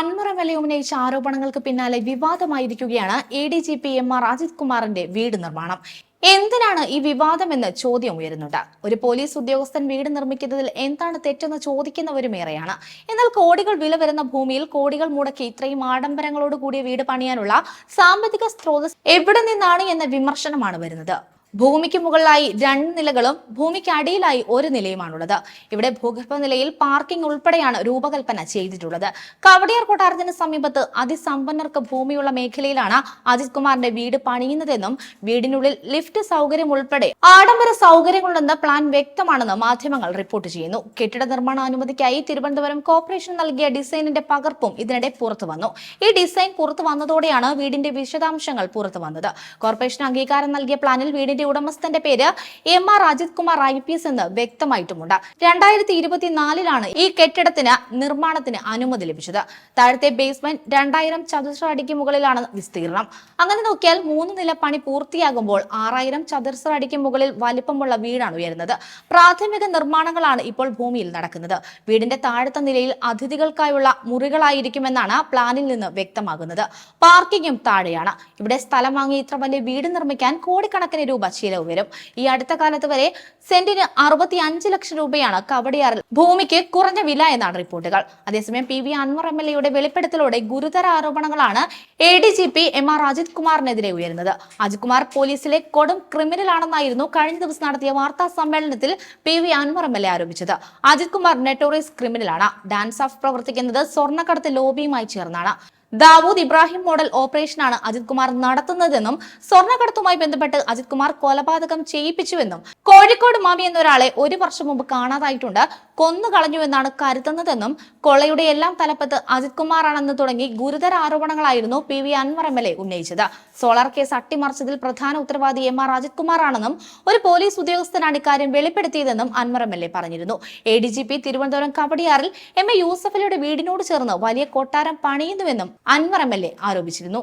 അൻവർ വില ഉന്നയിച്ച ആരോപണങ്ങൾക്ക് പിന്നാലെ വിവാദമായിരിക്കുകയാണ് A D G P M R Ajith കുമാറിന്റെ വീട് നിർമ്മാണം. എന്തിനാണ് ഈ വിവാദമെന്ന് ചോദ്യം ഉയരുന്നുണ്ട്. ഒരു പോലീസ് ഉദ്യോഗസ്ഥൻ വീട് നിർമ്മിക്കുന്നതിൽ എന്താണ് തെറ്റെന്ന് ചോദിക്കുന്നവരുമേറെയാണ് എന്നാൽ കോടികൾ വില വരുന്ന ഭൂമിയിൽ കോടികൾ മുടക്കി ഇത്രയും ആഡംബരങ്ങളോട് കൂടിയ വീട് പണിയാനുള്ള സാമ്പത്തിക സ്രോതസ് എവിടെ നിന്നാണ് എന്ന വിമർശനമാണ് വരുന്നത്. ഭൂമിക്ക് മുകളിലായി രണ്ട് നിലകളും ഭൂമിക്ക് അടിയിലായി ഒരു നിലയുമാണുള്ളത്. ഇവിടെ ഭൂഗർഭ നിലയിൽ പാർക്കിംഗ് ഉൾപ്പെടെയാണ് രൂപകൽപ്പന ചെയ്തിട്ടുള്ളത്. കവടിയാർ കൊട്ടാരത്തിന് സമീപത്ത് അതിസമ്പന്നർക്ക് ഭൂമിയുള്ള മേഖലയിലാണ് അജിത് കുമാറിന്റെ വീട് പണിയുന്നതെന്നും വീടിനുള്ളിൽ ലിഫ്റ്റ് സൗകര്യം ഉൾപ്പെടെ ആഡംബര സൗകര്യങ്ങളുണ്ടെന്ന് പ്ലാൻ വ്യക്തമാണെന്ന് മാധ്യമങ്ങൾ റിപ്പോർട്ട് ചെയ്യുന്നു. കെട്ടിട നിർമ്മാണ അനുമതിക്കായി തിരുവനന്തപുരം കോർപ്പറേഷൻ നൽകിയ ഡിസൈനിന്റെ പകർപ്പും ഇതിനിടെ പുറത്തു വന്നു. ഈ ഡിസൈൻ പുറത്തു വന്നതോടെയാണ് വീടിന്റെ വിശദാംശങ്ങൾ പുറത്തു വന്നത്. കോർപ്പറേഷൻ അംഗീകാരം നൽകിയ പ്ലാനിൽ വീടിന്റെ ഉടമസ്ഥന്റെ പേര് M R Ajith Kumar I P S എന്ന് വ്യക്തമായിട്ടുമുണ്ട്. രണ്ടായിരത്തി ഇരുപത്തിനാലിലാണ് ഈ കെട്ടിടത്തിന് നിർമ്മാണത്തിന് അനുമതി ലഭിച്ചത്. താഴത്തെ ബേസ്മെന്റ് രണ്ടായിരം ചതുരശ്ര അടിക്ക് മുകളിലാണ് വിസ്തീർണം. അങ്ങനെ നോക്കിയാൽ മൂന്ന് നില പണി പൂർത്തിയാകുമ്പോൾ ആറായിരം ചതുരശ്ര അടിക്ക് മുകളിൽ വലിപ്പമുള്ള വീടാണ് ഉയരുന്നത്. പ്രാഥമിക നിർമ്മാണങ്ങളാണ് ഇപ്പോൾ ഭൂമിയിൽ നടക്കുന്നത്. വീടിന്റെ താഴത്തെ നിലയിൽ അതിഥികൾക്കായുള്ള മുറികളായിരിക്കുമെന്നാണ് പ്ലാനിൽ നിന്ന് വ്യക്തമാകുന്നത്. പാർക്കിങ്ങും താഴെയാണ്. ഇവിടെ സ്ഥലം വാങ്ങി ഇത്ര വലിയ വീട് നിർമ്മിക്കാൻ കോടിക്കണക്കിന് രൂപ ചിലവ് വരും ഈ അടുത്ത കാലത്ത് വരെ സെന്റിന് അറുപത്തി അഞ്ച് ലക്ഷം രൂപയാണ് കവടിയാറിൽ ഭൂമിക്ക് കുറഞ്ഞ വില എന്നാണ് റിപ്പോർട്ടുകൾ. അതേസമയം P V Anvar M L എയുടെ വെളിപ്പെടുത്തലോടെ ഗുരുതര ആരോപണങ്ങളാണ് A D G P M R Ajith കുമാറിനെതിരെ ഉയരുന്നത്. അജിത് കുമാർ പോലീസിലെ കൊടും ക്രിമിനൽ ആണെന്നായിരുന്നു കഴിഞ്ഞ ദിവസം നടത്തിയ വാർത്താ സമ്മേളനത്തിൽ P V Anvar M L A ആരോപിച്ചത്. Ajith Kumar notorious ക്രിമിനലാണ് ഡാൻസ് ഓഫ് പ്രവർത്തിക്കുന്നത് സ്വർണക്കടത്ത് ലോബിയുമായി ചേർന്നാണ്. ദാവൂദ് ഇബ്രാഹിം മോഡൽ ഓപ്പറേഷനാണ് അജിത് കുമാർ നടത്തുന്നതെന്നും സ്വർണക്കടത്തുമായി ബന്ധപ്പെട്ട് അജിത് കുമാർ കൊലപാതകം ചെയ്യിപ്പിച്ചുവെന്നും കോഴിക്കോട് മാമി എന്നൊരാളെ ഒരു വർഷം മുമ്പ് കാണാതായിട്ടുണ്ട്. കൊന്നു കളഞ്ഞുവെന്നാണ് കരുതുന്നതെന്നും കൊള്ളയുടെ എല്ലാം തലപ്പത്ത് അജിത് കുമാറാണെന്ന് തുടങ്ങി ഗുരുതര ആരോപണങ്ങളായിരുന്നു P V Anvar M L A ഉന്നയിച്ചത്. സോളാർ കേസ് അട്ടിമറിച്ചതിൽ പ്രധാന ഉത്തരവാദി എം ആർ അജിത് കുമാറാണെന്നും ഒരു പോലീസ് ഉദ്യോഗസ്ഥനാണ് ഇക്കാര്യം വെളിപ്പെടുത്തിയതെന്നും അൻവർ എം എൽ എ പറഞ്ഞിരുന്നു. A D G P Thiruvananthapuram കവടിയാറിൽ M A യൂസഫലിയുടെ വീടിനോട് ചേർന്ന് വലിയ കൊട്ടാരം പണിയുന്നുവെന്നും അൻവർ എം എൽ എ ആരോപിച്ചിരുന്നു.